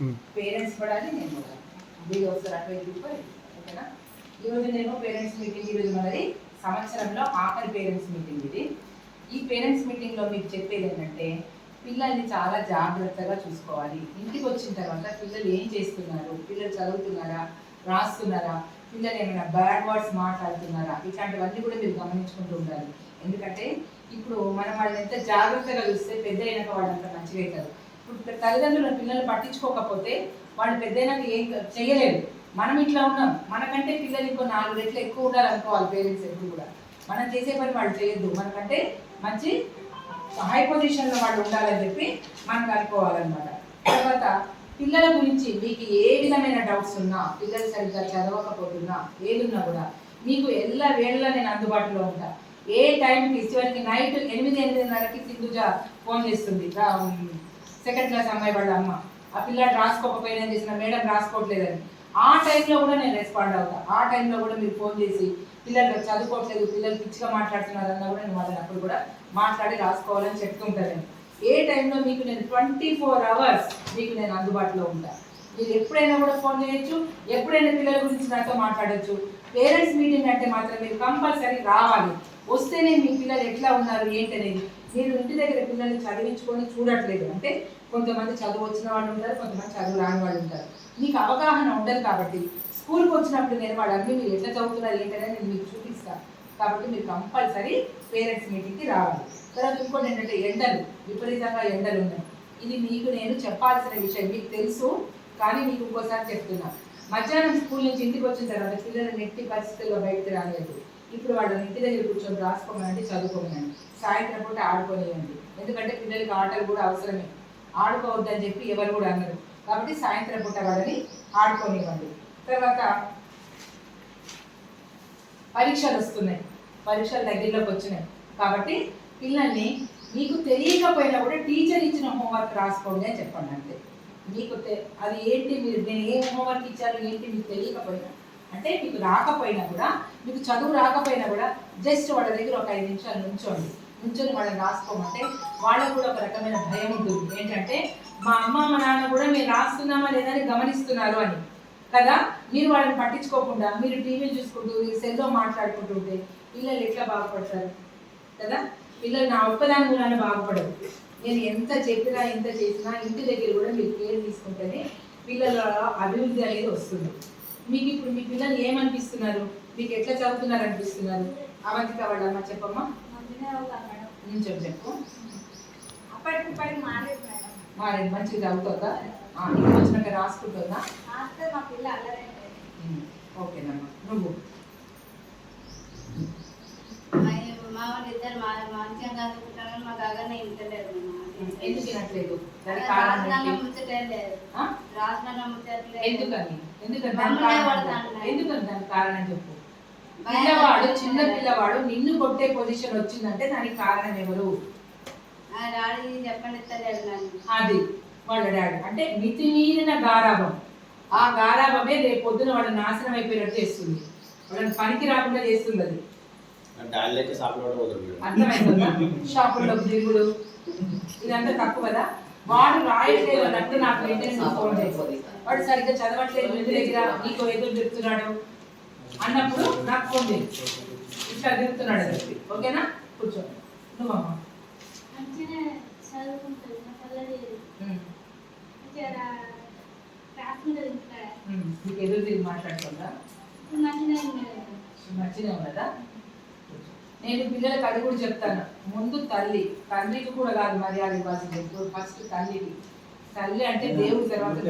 Hmm. Parents పడాలి నేను పడాలి. మీరు వస్తారు అటు ఓకేనా? ఈరోజు నేను పేరెంట్స్ మీటింగ్ ఈరోజు మనది సంవత్సరంలో ఆఖరి పేరెంట్స్ మీటింగ్ ఇది. ఈ పేరెంట్స్ మీటింగ్లో మీకు చెప్పేది ఏంటంటే పిల్లల్ని చాలా జాగ్రత్తగా చూసుకోవాలి. ఇంటికి వచ్చిన తర్వాత పిల్లలు ఏం చేస్తున్నారు? పిల్లలు చదువుతున్నారా? రాస్తున్నారా? పిల్లలు ఏమైనా బ్యాడ్ వర్డ్స్ మాట్లాడుతున్నారా? ఇట్లాంటివన్నీ కూడా మీరు గమనించుకుంటూ ఉండాలి. ఎందుకంటే ఇప్పుడు మనం వాళ్ళని ఎంత జాగ్రత్తగా చూస్తే పెద్ద అయినాక వాళ్ళు అంత మంచిగా అవుతారు. ఇప్పుడు తల్లిదండ్రులు పిల్లల్ని పట్టించుకోకపోతే వాళ్ళు పెద్దయినాక ఏం చేయలేరు మనం ఇట్లా ఉన్నాం. మనకంటే పిల్లలు ఇంకో నాలుగు రెట్లు ఎక్కువ ఉండాలనుకోవాలి పేరెంట్స్ ఎప్పుడు కూడా. మనం చేసే పని వాళ్ళు చేయొద్దు. మనకంటే మంచి హై పొజిషన్లో వాళ్ళు ఉండాలని చెప్పి మనకు అనుకోవాలన్నమాట. తర్వాత పిల్లల గురించి మీకు ఏ విధమైన డౌట్స్ ఉన్నా పిల్లలు సరిగ్గా చదవకపోతున్నా ఏదున్నా కూడా మీకు ఎల్ల వేళ నేను అందుబాటులో ఉంటా. ఏ టైంకి చివరికి నైట్ ఎనిమిది ఎనిమిదిన్నరకి సింధుజ ఫోన్ చేస్తుంది. సెకండ్ క్లాస్ అమ్మాయి వాళ్ళ అమ్మ. ఆ పిల్లాడు రాసుకోకపోయినా చేసిన మేడం రాసుకోవట్లేదని. ఆ టైంలో కూడా నేను రెస్పాండ్ అవుతా. ఆ టైంలో కూడా మీరు ఫోన్ చేసి పిల్లలు చదువుకోవట్లేదు పిల్లలు పిచ్చిగా మాట్లాడుతున్నారు అన్న కూడా నేను వాళ్ళని అప్పుడు కూడా మాట్లాడి రాసుకోవాలని చెప్తుంటాను ఏ టైంలో మీకు నేను ట్వంటీ ఫోర్ అవర్స్ మీకు నేను అందుబాటులో ఉంటా. మీరు ఎప్పుడైనా కూడా ఫోన్ చేయొచ్చు ఎప్పుడైనా పిల్లల గురించి నాతో మాట్లాడొచ్చు. పేరెంట్స్ మీటింగ్ అంటే మాత్రం మీరు కంపల్సరీ రావాలి. వస్తేనే మీ పిల్లలు ఎట్లా ఉన్నారు ఏంటనేది. మీరు ఇంటి దగ్గర పిల్లల్ని చదివించుకొని చూడట్లేదు. అంటే కొంతమంది చదువు వచ్చిన వాళ్ళు ఉంటారు కొంతమంది చదువు రాని వాళ్ళు ఉంటారు. మీకు అవగాహన ఉండదు కాబట్టి స్కూల్కి వచ్చినప్పుడు నేను వాళ్ళన్నీ మీరు ఎట్లా చదువుతున్నారు ఏంటనేది నేను మీకు చూపిస్తాను కాబట్టి మీరు కంపల్సరీ పేరెంట్స్ మీటింగ్కి రావాలి. తర్వాత ఇంకోటి ఏంటంటే ఎండలు విపరీతంగా ఎండలు ఉన్నాయి. ఇది మీకు నేను చెప్పాల్సిన విషయం మీకు తెలుసు కానీ మీకు ఇంకోసారి చెప్తున్నా. మధ్యాహ్నం స్కూల్ నుంచి ఇంటికి వచ్చిన తర్వాత పిల్లలు నెట్టి పరిస్థితుల్లో బయటకు రాలేదు ఇప్పుడు వాళ్ళని ఇంటి దగ్గర కూర్చొని రాసుకోమనండి చదువుకోమనండి. సాయంత్రం పూట ఆడుకోనివ్వండి. ఎందుకంటే పిల్లలకి ఆటలు కూడా అవసరమే. ఆడుకోవద్దని చెప్పి ఎవరు కూడా అన్నారు కాబట్టి సాయంత్రం పూట వాళ్ళని ఆడుకోనివ్వండి. తర్వాత పరీక్షలు వస్తున్నాయి. పరీక్షలు దగ్గరలోకి వచ్చినాయి. కాబట్టి పిల్లల్ని మీకు తెలియకపోయినా కూడా టీచర్ ఇచ్చిన హోంవర్క్ రాసుకోండి అని చెప్పండి అంతే. మీకు అది ఏంటి మీరు నేను ఏం హోంవర్క్ ఇచ్చారు ఏంటి మీకు తెలియకపోయినా అంటే మీకు రాకపోయినా కూడా మీకు చదువు రాకపోయినా కూడా జస్ట్ వాళ్ళ దగ్గర ఒక ఐదు నిమిషాలు నుంచోండి. నుంచొని వాళ్ళని రాసుకోమంటే వాళ్ళకు కూడా ఒక రకమైన భయం ఉంటుంది. ఏంటంటే మా అమ్మ మా నాన్న కూడా మేము రాస్తున్నామా లేదా అని గమనిస్తున్నారు అని. కదా? మీరు వాళ్ళని పట్టించుకోకుండా మీరు టీవీలు చూసుకుంటూ సెల్లో మాట్లాడుకుంటూ ఉంటే పిల్లలు ఎట్లా బాగుపడతారు? కదా? పిల్లలు నా ఒక్కదాని మూలాన బాగుపడదు నేను ఎంత చెప్పినా ఎంత చేసినా ఇంటి దగ్గర కూడా మీరు కేర్ తీసుకుంటేనే పిల్లల అభివృద్ధి అనేది వస్తుంది. మీకు ఇప్పుడు మీ పిల్లలు ఏమనిపిస్తున్నారు? మీకు ఎట్లా చదువుతున్నారు అనిపిస్తున్నారు అవంతిక వాళ్ళమ్మ చెప్పమ్మా. మంచిగా నుంచో చెప్పు. అప్పటికిప్పటికి మారేది మేడం మంచిగా చదువుతుందా? ఇంటికి వచ్చినాక రాసుకుంటుందా? మా పిల్ల ఓకేనమ్మా. నువ్వు. మా వాళ్ళు ఇద్దరు మా మంచిగా చదువుకుంటారు మా గగన ఇంటర్ ఎందుకు వినట్లేదు ఎందుకని? కారణం. చెప్పు. ఎందుకని దానికి కారణం చెప్పు? భయం పిల్లవాడు. చిన్న పిల్లవాడు నిన్ను కొట్టే పొజిషన్ వచ్చిందంటే దానికి కారణం ఎవరు? అది వాళ్ళ డాడీ. అంటే మితిమీరిన గారాభం. ఆ గారాభమే రేపు పొద్దున వాడు నాశనం అయిపోయినట్టు చేస్తుంది. వాళ్ళని పనికి రాకుండా చేస్తుంది అది. అర్థమైందా? షాపుల్లో దిగుడు ఇదంతా తప్పు కదా? వాడు రాయట్లేదు అన్నట్టు నాకు ఫోన్ చేసి. వాడు సరిగ్గా చదవట్లేదు ఇంటి దగ్గర నీకు ఎదురు చెప్తున్నాడు అన్నప్పుడు నాకు ఫోన్ చేయి. ఇట్లా తిరుగుతున్నాడు అని చెప్పి. ఓకేనా? కూర్చో. నువ్వమ్మా నీకు ఎదురు తిరిగి మాట్లాడుతుందా. మంచిగా ఉన్నదా? నేను పిల్లలకు అది కూడా చెప్తాను. ముందు తల్లి తండ్రికి కూడా కాదు మర్యాద ఇవ్వాల్సింది. ఫస్ట్ తల్లికి. తల్లి అంటే దేవుడి తర్వాత